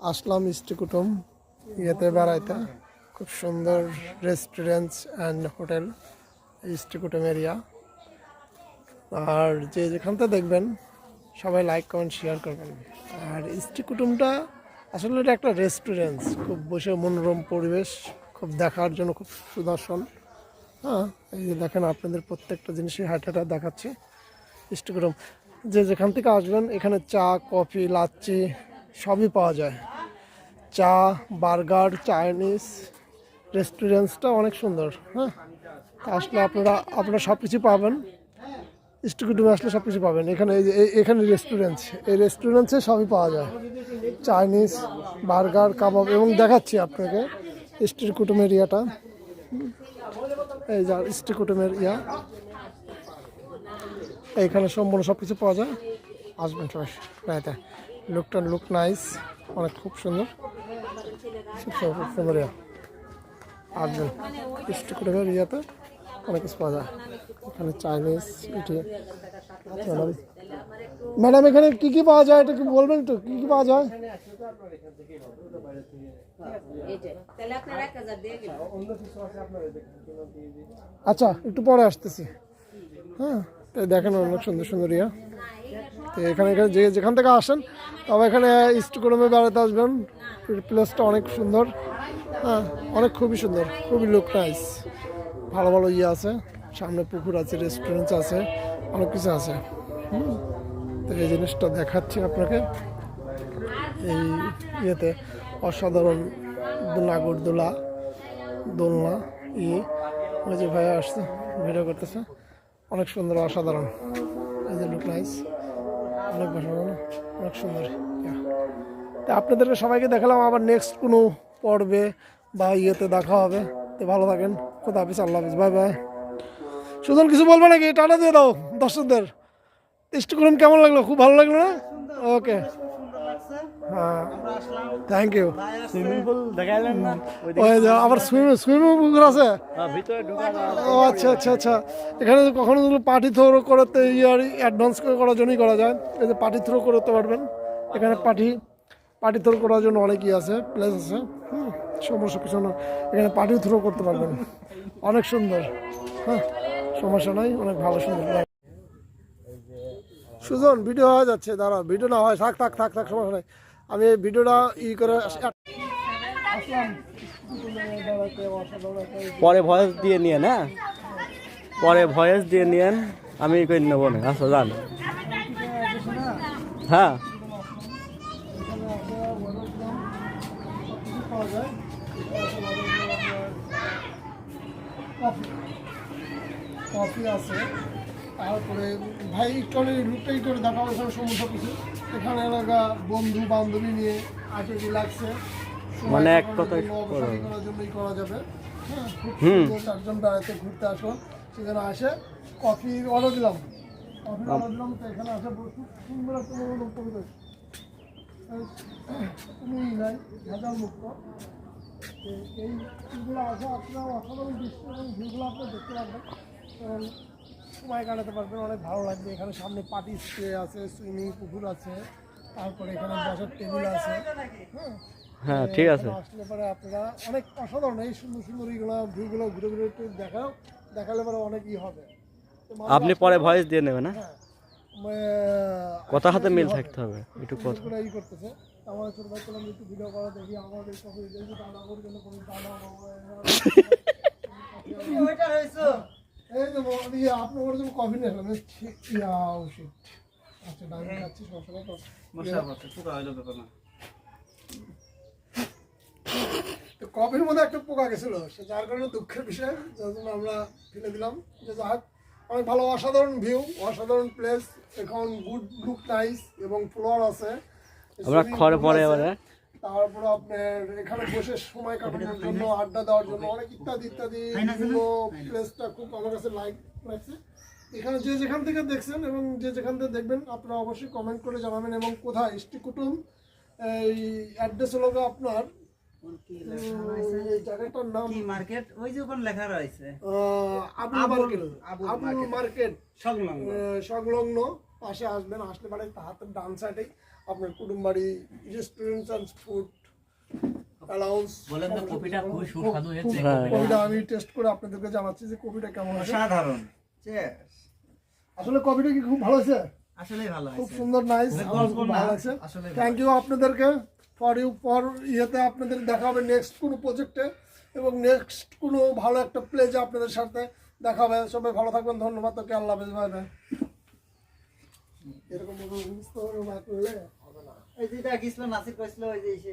আসলাম ইস্টিকুটুম ইয়েতে বেড়াইতে। খুব সুন্দর restaurants and hotel Istikutum area আর যে যেখানতে দেখবেন, সবাই লাইক কমেন্ট শেয়ার করবেন। আর ইস্টিকুটুমটা আসলে এটা একটা রেস্টুরেন্টস খুব বসে মনোরম পরিবেশ, খুব দেখার জন্য খুব সুদর্শন। হ্যাঁ এই যে দেখেন আপনাদের প্রত্যেকটা জিনিসই হাট হাটা দেখাচ্ছি। ইস্টিকুটুম যে যেখান থেকে আসবেন, এখানে চা, কফি, লাচ্ছি সবই পাওয়া যায়। চা, বার্গার, চাইনিজ রেস্টুরেন্টসটা অনেক সুন্দর হ্যাঁ? আসলে আপনারা আপনারা সব কিছু পাবেন ইস্টিকুটুমে আসলে সব কিছু পাবেন। এখানে এখানে রেস্টুরেন্টস, এই রেস্টুরেন্টসে সবই পাওয়া যায়। চাইনিজ, বার্গার, কাবাব এবং দেখাচ্ছি আপনাকে স্টিল কুটুম এরিয়াটা এই যা স্টিল কুটুমের ইয়া। এইখানে সম্পূর্ণ সব কিছু পাওয়া যায়। আসবেন সবাই, রাইতে। লুকটা লুক নাইস অনেক খুব সুন্দর। ইয়া। আসবেন স্টিল কুটুমের ইয়াতে অনেক কিছু পাওয়া যায়। এখানে চাইনিজ ম্যাডাম ম্যাডাম, এখানে কী কী পাওয়া যায় এটা কি বলবেন তো? কী কী পাওয়া যায়? আচ্ছা একটু পরে আসতেছি। হ্যাঁ তো দেখেন অনেক সুন্দর সুন্দর ইয়া। তো এখানে এখানে যে যেখান থেকে আসেন, তবে এখানে ইস্টকরমে বেড়াতে আসবেন। প্লেসটা অনেক সুন্দর। হ্যাঁ অনেক খুবই সুন্দর। খুবই লুক নাইস ভালো ভালো ইয়ে আছে। সামনে পুকুর আছে রেস্টুরেন্ট আছে, অনেক কিছু আছে। তো এই জিনিসটা দেখাচ্ছি আপনাকে। এই ইয়েতে অসাধারণ নাগরদোলা, দোলনা। ই, ওই যে ভাইয়া আসছে ভিডিও করতেছে। অনেক সুন্দর, অসাধারণ। এই যে লুক নাইস অনেক ভালো অনেক সুন্দর তা আপনাদেরকে সবাইকে দেখালাম আবার নেক্সট কোনো পর্বে বা ইয়েতে দেখা হবে। তো ভালো থাকেন কত হাফিজ আল্লাহ হাফিজ বাই বাই। সুজন কিছু বলবে নাকি? টাটা দিয়ে দাও দর্শকদের। টেস্ট করুন কেমন লাগল? খুব ভালো লাগল না? Okay thank you swimming pool দেখাইলেন না? ওই আবার সুইমিং সুইমিং পুকুর আছে? হ্যাঁ, ভিতরে ঢোকা ও আচ্ছা আচ্ছা আচ্ছা। এখানে কখনো পার্টি থ্রো করতে ইয়ার অ্যাডভান্স করার জন্যই করা যায়। এই যে পার্টি থ্রো করতে পারবেন। এখানে পার্টি পার্টি থ্রো করার জন্য অনেকই আছে প্লেস আছে। হুম সমস্যা কিছু না। এখানে পার্টি থ্রো করতে পারবেন। অনেক সুন্দর। হ্যাঁ সমস্যা নাই অনেক ভালো সুন্দর। সুজন ভিডিও হয়ে যাচ্ছে দাঁড়া ভিডিও না হয় থাক থাক থাক থাক সমস্যা নাই। আমি ভিডিওটা ই করে পরে ভয়েস দিয়ে নিয়ে না পরে ভয়েস দিয়ে নিয়েন আমি ই করে নেব না আচ্ছা যান। হ্যাঁ। কফি আছে তারপরে ভাই করে লুকটাই করে দেখা সমস্ত কিছু এখানে এলাকা বন্ধু বান্ধবী নিয়ে আটে রিল্যাক্সে মানে এক কথায় অবসর করার জন্যই করা যাবে। হ্যাঁ খুব সুন্দর চারজন বেড়াতে ঘুরতে আসো সেখানে আসে কফি অর্ডার দিলাম। কফি অর্ডার দিলাম তো এখানে আসে খুব সুন্দর একটা মনোরম পরিবেশ। তুমি নাই ভেজাল মুক্ত। এই ভিউগুলো আছে আপনারা অসাধারণ দৃশ্য এবং ভিউগুলো আপনারা দেখতে পারবেন। এবং সময় কাটাতে পারবেন অনেক ভালো লাগবে। এখানে সামনে পার্টি স্প্রে আছে সুইমিং পুকুর আছে তারপরে এখানে বসার টেবিল আছে। হ্যাঁ হ্যাঁ ঠিক আছে। আসলে পরে আপনারা অনেক অসাধারণ এই সুন্দর সুন্দর এইগুলো ভিউগুলো ঘুরে ঘুরে একটু দেখাও দেখালে পরে অনেক ই হবে। আপনি পরে ভয়েস দিয়ে নেবেন হ্যাঁ? হ্যাঁ, কথা হাতে মিল থাকতে হবে একটু কথা। করে ই করতেছে। আমার ছোট ভাই করলাম একটু ভিডিও করা দেখি আমাদের কফি দেখি দাদা করে কোনো দাদা এই তো ইয়ে, আপনার ওর জন্য কফি নিয়ে আসলাম ইয়া উচিত আচ্ছা ডাইরেক্ট খাচ্ছি সমস্যা তো। তো কফির মধ্যে একটা পোকা গেছিল সে যার কারণে দুঃখের বিষয় যার জন্য আমরা ফেলে দিলাম। যে যা হোক, অনেক ভালো অসাধারণ ভিউ অসাধারণ প্লেস এখন গুড লুক নাইস এবং ফ্লোর আছে। আমরা খড় পরে এবারে তারপরে আপনার এখানে বসে সময় কাটানোর জন্য আড্ডা দেওয়ার জন্য অনেক ইত্যাদি ইত্যাদি প্লেসটা খুব আমার কাছে লাইক লাগছে। এখানে যে যেখান থেকে দেখছেন এবং যে যেখান থেকে দেখবেন আপনারা অবশ্যই কমেন্ট করে জানাবেন এবং কোথায়? এই অ্যাড্রেস হলো আপনার জায়গাটার নাম কি মার্কেট ওই যে ওখানে লেখা রয়েছে। আবুল মার্কেট সংলগ্ন। সংলগ্ন। পাশে আসবেন আসলে পারে হাতের ডান সাইডে আপনার Kutumbari restaurant and food allowance বলেন তো কপিটা খুবই সুস্বাদু হয়েছে। কপিটা আমি টেস্ট করে আপনাদেরকে জানাচ্ছি যে কপিটা কেমন আছে আসলে কপিটা কি খুব ভালো হয়েছে? আসলেই ভালো খুব সুন্দর নাইস খুবই আমার খুব গল্প না, ভালো লাগছে থ্যাংক ইউ আপনাদেরকে। ফর ইউ ফর ইয়েতে আপনাদের দেখা হবে নেক্সট কোনো প্রজেক্টে এবং নেক্সট কোনো ভালো একটা প্লেজে আপনাদের সাথে দেখা হবে। সবাই ভালো থাকবেন ধন্যবাদ। তোকে আল্লাহ হাফেজ ভাই এরকম মুখস্থ না করলে এই যেটা গেছিল নাসির কইছিল ওই যে সে